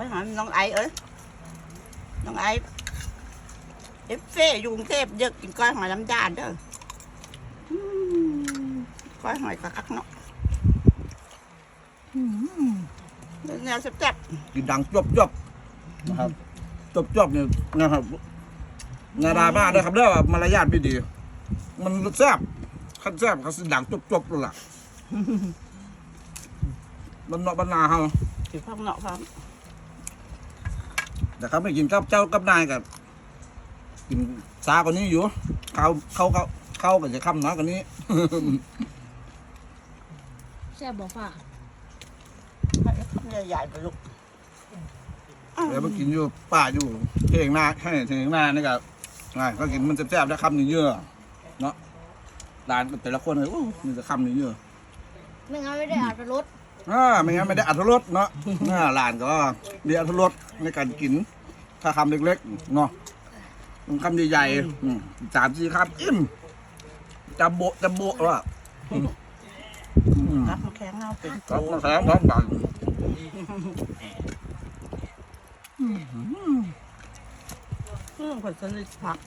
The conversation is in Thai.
ไปหาน้องไอเอ้ยน้องไอเอฟเฟ่อยู่กรุงเทพเยอะกินก้อยหอยลำจานเด้ออืมก้อยหอยคักๆเนาะอืมแนวแซ่บกินดังจบจบนะครับจบจบเนี่ยนะครับนาดาบ้าด้วยครับเด้อว่ามารยาทไม่ดี มันแซ่บขั้นแซ่บเขาสิดังจบจบเลยล่ะมันเนาะบรรนาเฮาๆถือข้าวเหนาะครับ แต่เขาไม่กินกับเจ้ากับนายกับกินซากว่านี้อยู่เขาเขาเขาเขากันจะคำน้อยกว่านี้ แซ่บบ่ฝากให้คำใหญ่ๆไปลูกเดี๋ยวมากินอยู่ป่าอยู่เทียงหน้าให้เทียงหน้านี่ก็ง่ายก็กินมันแซ่บๆได้คำหนึ่งเยอะเนาะร้านแต่ละคนเลยโอ้มีแต่คำหนึ่งเยอะไม่งั้นไม่ได้อาจจะลด อ่าไม่งั้นไม่ได้อัตรสเนาะอ่าร้านก็มีอัตรสในการกิน ถ้าคำเล็กๆเนาะมันคำใหญ่ๆอืมสามสี่คำอิ่มจะโบะจะโบะว่ะอืมครับมาแข็งเอาเป็นครับมาแข็งพร้อมกันเรื่องคนสนิทผัก